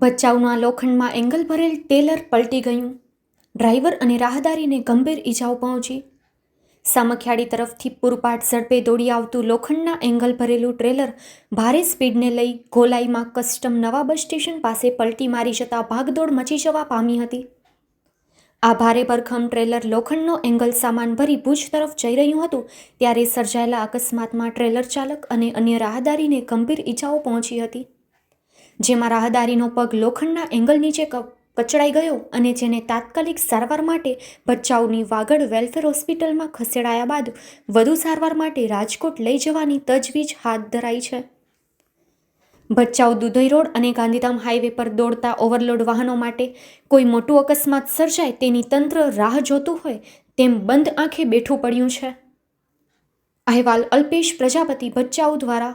ભચાઉના લોખંડમાં angle ભરેલ Taylor પલટી ગયું. ડ્રાઈવર અને રાહદારીને ગંભીર ઈજાઓ પહોંચી. સામખિયાળી તરફથી પૂરપાટ ઝડપે દોડી આવતું લોખંડના એંગલ ભરેલું ટ્રેલર ભારે સ્પીડને લઈ ગોલાઈમાં કસ્ટમ નવા બસ સ્ટેશન પાસે પલટી મારી જતાં ભાગદોડ મચી જવા પામી હતી. આ ભારે ભરખમ ટ્રેલર લોખંડનો એંગલ સામાન ભરી ભુજ તરફ જઈ રહ્યું હતું, ત્યારે સર્જાયેલા અકસ્માતમાં ટ્રેલર ચાલક અને અન્ય રાહદારીને ગંભીર ઈજાઓ પહોંચી હતી. જેમાં રાહદારીનો પગ લોખંડના એંગલ નીચે કચડાઈ ગયો અને જેને તાત્કાલિક સારવાર માટે ભચાઉની વાગડ વેલફેર હોસ્પિટલમાં ખસેડાયા બાદ વધુ સારવાર માટે રાજકોટ લઈ જવાની તજવીજ હાથ ધરાઈ છે. ભચાઉ દુધઈ રોડ અને ગાંધીધામ હાઈવે પર દોડતા ઓવરલોડ વાહનો માટે કોઈ મોટું અકસ્માત સર્જાય તેની તંત્ર રાહ જોતું હોય તેમ બંધ આંખે બેઠું પડ્યું છે. અહેવાલ અલ્પેશ પ્રજાપતિ ભચાઉ દ્વારા